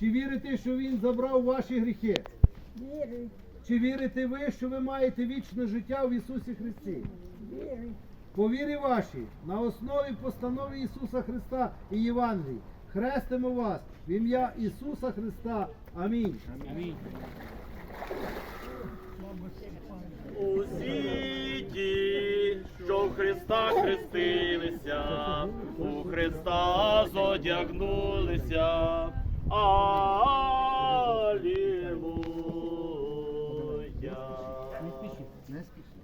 Чи вірите, що Він забрав ваші гріхи? Вірую, Чи вірите ви, що ви маєте вічне життя в Ісусі Христі? вірую. По вірі вашій, на основі постанови Ісуса Христа і Євангелії, хрестимо вас в ім'я Ісуса Христа. Амінь. Усі ті, що в Христа хрестилися, у Христа зодягнулися. Алілуя. Не спішіть, не спішіть.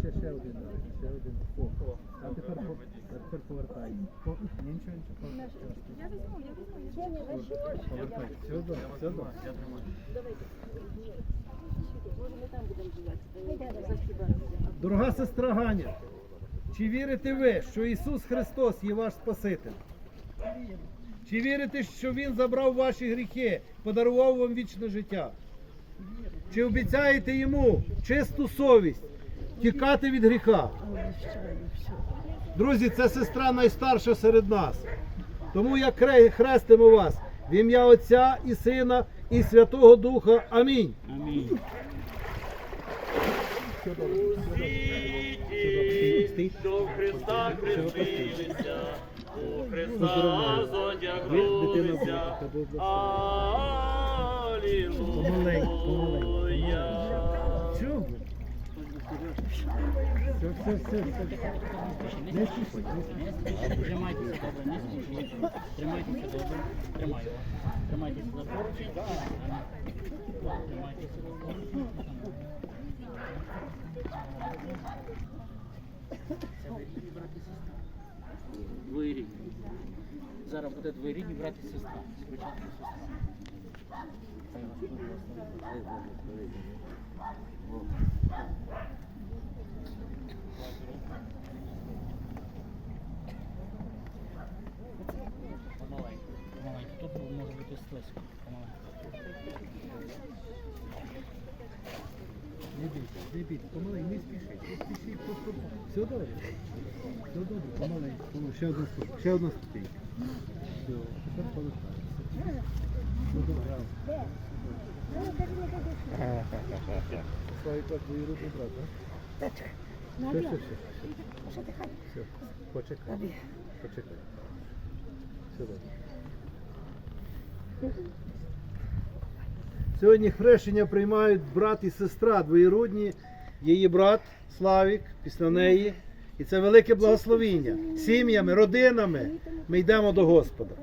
Ще, ще один, ще один. О, о. А тепер, по- а тепер нічого, нічого. Все добре. Дорога сестра Ганя, чи вірите ви, що Ісус Христос є ваш Спаситель? Чи вірите, що Він забрав ваші гріхи, подарував вам вічне життя? Чи обіцяєте йому чисту совість, тікати від гріха? Друзі, це сестра найстарша серед нас. Тому я хрестимо вас в ім'я Отця і Сина і Святого Духа. Амінь. Усі що в Христа хрестилися, у Христа зодягнулися. Алілуя. Все, все, все. Не. Тримайтеся добре, не спішіть. Тримайтеся добре. Тримаю вас. Тримайтеся за поручень. Тримайтеся за поручень. Це ви рідні брат сестра. Двоєрідні. Зараз буде двоєрідні брат і сестра. Спочатку сестра. Тут може бути слизько. Все добре. Все добре, помаленьку, помаленьку. Ще одна ступінь. Все, тепер повертаємося. Все добре. Славі так двоюродний брат, так? Все, все, все. Все, почекай. Почекай. Все добре. Сьогодні хрещення приймають брат і сестра двоєродні, її брат Славік, після неї. І це велике благословіння. Сім'ями, родинами ми йдемо до Господа.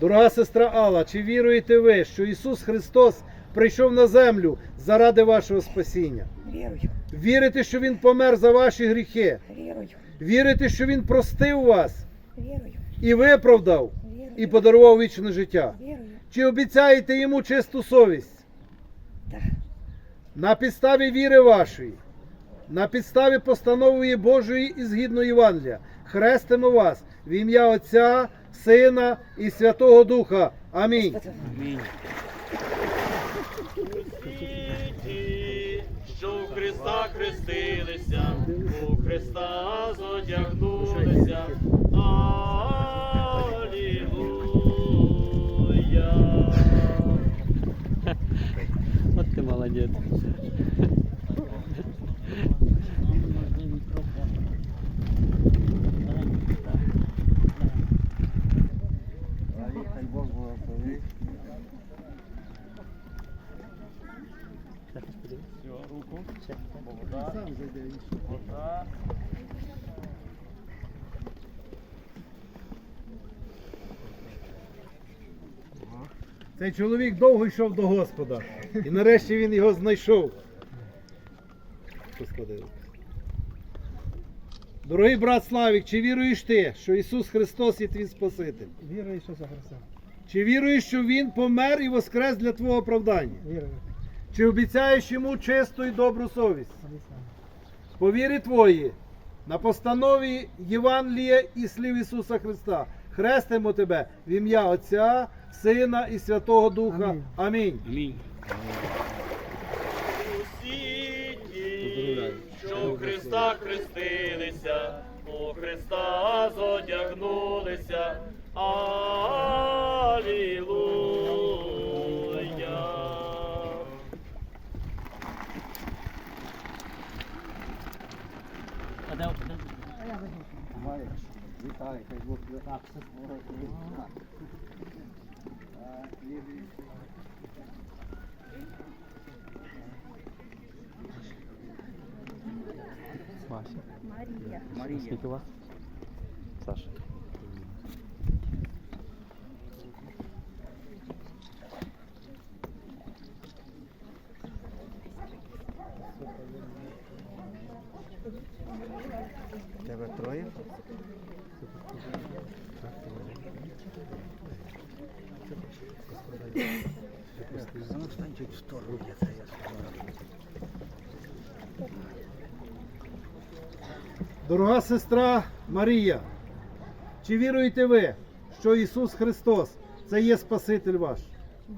Дорога сестра Алла, чи віруєте ви, що Ісус Христос прийшов на землю заради вашого спасіння? Вірую, Вірите, що Він помер за ваші гріхи? вірую, Вірите, що Він простив вас вірую, і виправдав, вірую, і подарував вічне життя? вірую. Чи обіцяєте йому чисту совість? Так. На підставі віри вашої, на підставі постанови Божої і згідно Євангелія, хрестимо вас в ім'я Отця, Сина і Святого Духа. Амінь. Амінь. Усі ті, що в Христа хрестилися, у Христа зодягнулися. Алілуя. От ти молодець. Все, руку. Вода. Вода. Цей чоловік довго йшов до Господа, і нарешті він його знайшов. Дорогий брат Славік, чи віруєш ти, що Ісус Христос є твій Спаситель? Віра Ісуса Христа. Чи віруєш, що Він помер і воскрес для твого оправдання? Вірую. Чи обіцяєш йому чисту і добру совість? По вірі твої, на постанові Євангелія і слів Ісуса Христа, хрестимо тебе в ім'я Отця, Сина і Святого Духа. Амінь. Амінь. Амінь. Усі ті, що в Христа хрестилися, у Христа зодягнулися. Вітаю, хай Бог Так, все спорить. Марія. Марія. Скільки у вас? Саша. Сторону, я це я Дорога сестра Марія, чи віруєте ви, що Ісус Христос це є Спаситель ваш?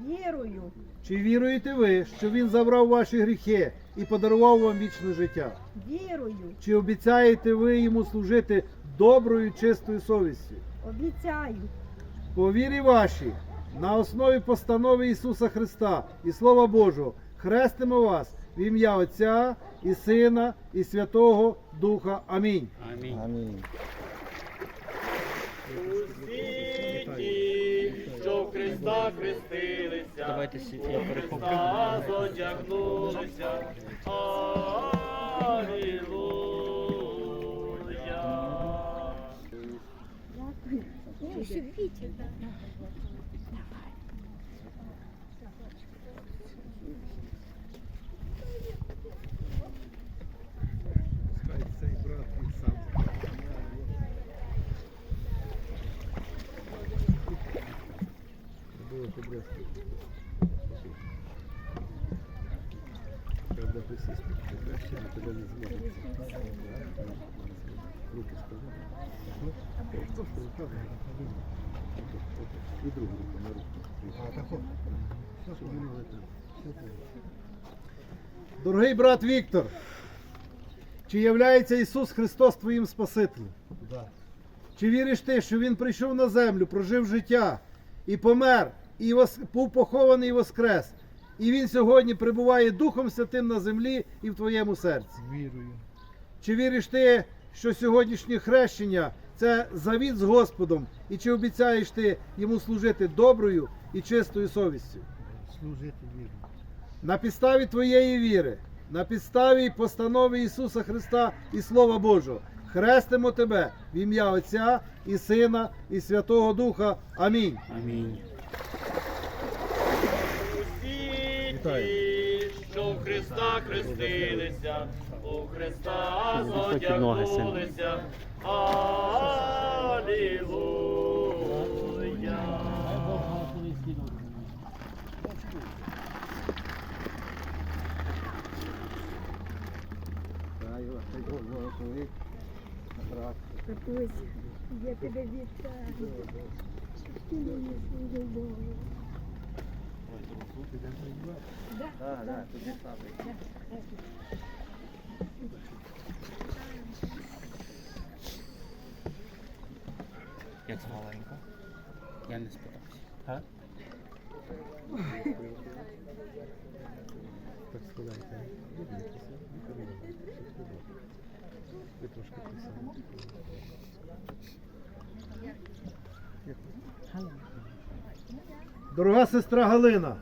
Вірую. Чи віруєте ви, що Він забрав ваші гріхи і подарував вам вічне життя? Вірую. Чи обіцяєте ви йому служити доброю, чистою совістю? Обіцяю. По вірі вашій, на основі постанови Ісуса Христа і Слова Божого, хрестимо вас в ім'я Отця і Сина і Святого Духа. Амінь. Амінь. Амінь. Усі ті, що в Христа хрестилися, Давайте у. Христа зодягнулися. Алілуя. Ой, ще Вітя. Хай цей брат він сам. Правда, присісти краще, тебе не зможуть. Руки складати. І другу руку на руку. Все, що. Дорогий брат Віктор, чи являється Ісус Христос твоїм Спасителем? Да. Чи віриш ти, що Він прийшов на землю, прожив життя і помер, і вос... був похований і воскрес? І Він сьогодні перебуває Духом Святим на землі і в твоєму серці? Вірую. Чи віриш ти, що сьогоднішнє хрещення це завіт з Господом? І чи обіцяєш ти йому служити доброю і чистою совістю? Служити віру. На підставі твоєї віри, на підставі постанови Ісуса Христа і Слова Божого, хрестимо тебе в ім'я Отця і Сина і Святого Духа. Амінь. Амінь. Усі Вітаю. Ті, що в Христа хрестилися, у Христа зодягнулися. Алілуя. Татусь, я тебе вітаю. Щоб ти мені служив Да, Так, так, тобі саме. Як маленька? Я не спитався. Так складайте. Ви трошки присядете. Дорога сестра Галина,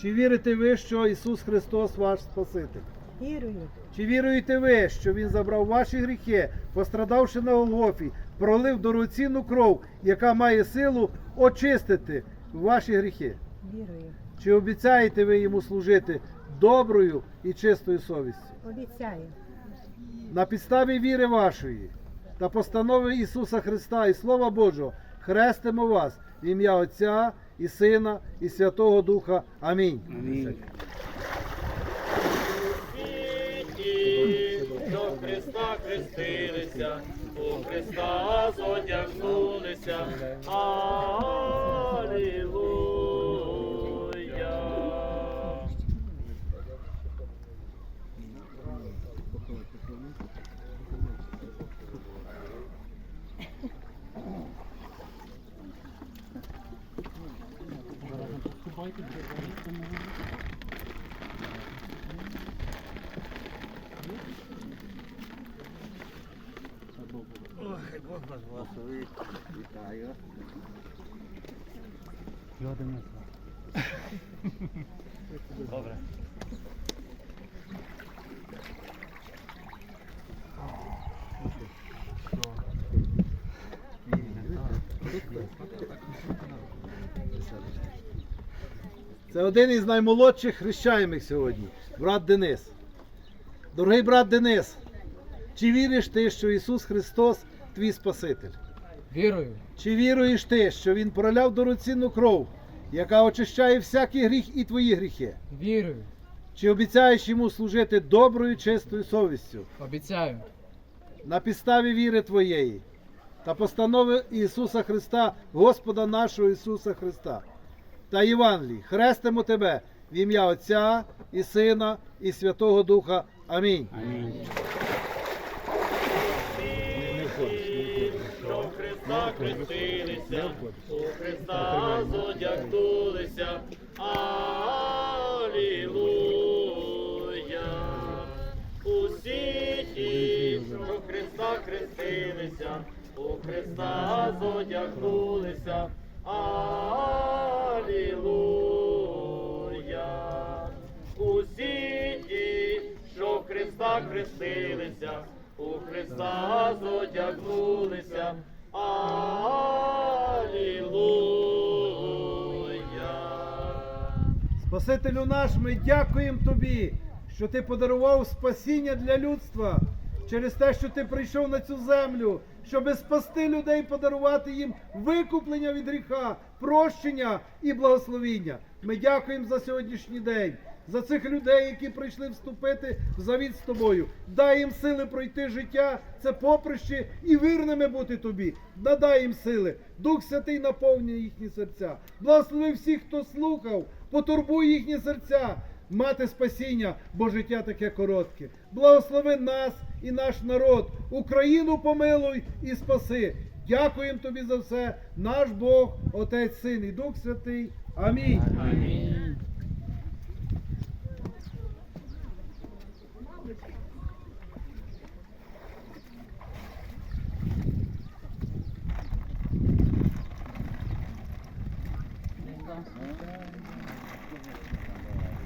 чи вірите ви, що Ісус Христос ваш Спаситель? Вірую. Чи віруєте ви, що Він забрав ваші гріхи, пострадавши на Голгофі, пролив дорогоцінну кров, яка має силу очистити ваші гріхи? Вірую. Чи обіцяєте ви йому служити доброю і чистою совістю? Обіцяю. на підставі віри вашої та постанови Ісуса Христа і Слова Божого хрестимо вас в ім'я Отця і Сина і Святого Духа. Амінь. Амінь. До Христа хрестилися, у Христа зодягнулися. Ой, Бог вас благословить. Вітаю. Добре. Це один із наймолодших хрещаємих сьогодні, брат Денис. Дорогий брат Денис, чи віриш ти, що Ісус Христос твій Спаситель? Вірую, Чи віруєш ти, що Він проляв дорогоцінну кров, яка очищає всякий гріх і твої гріхи? вірую, Чи обіцяєш йому служити доброю, чистою совістю обіцяю, на підставі віри твоєї та постанови Ісуса Христа, Господа нашого Ісуса Христа та Євангелії, хрестимо тебе в ім'я Отця і Сина і Святого Духа. Амінь. що в Христа хрестилися, у Христа зодягнулися. Алілуя. Усі ті, що Христа хрестилися, у Христа зодягнулися. Алілуя. Усі ті, що Христа хрестилися, у Христа зодягнулися. Алілуя. Спасителю наш, ми дякуємо тобі, що ти подарував спасіння для людства через те, що ти прийшов на цю землю, щоб спасти людей, подарувати їм викуплення від гріха, прощення і благословіння. Ми дякуємо за сьогоднішній день. За цих людей, які прийшли вступити в завіт з тобою, дай їм сили пройти життя, це поприще і вірними бути тобі. Надай їм сили. Дух Святий наповнює їхні серця. Благослови всіх, хто слухав, потурбуй їхні серця, мати спасіння, бо життя таке коротке. Благослови нас і наш народ, Україну помилуй і спаси. Дякуємо тобі за все, наш Бог, Отець, Син і Дух Святий. Амінь.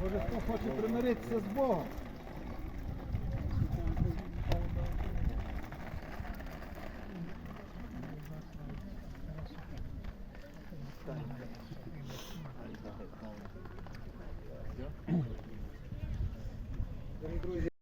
Може, хто хоче примиритися з Богом?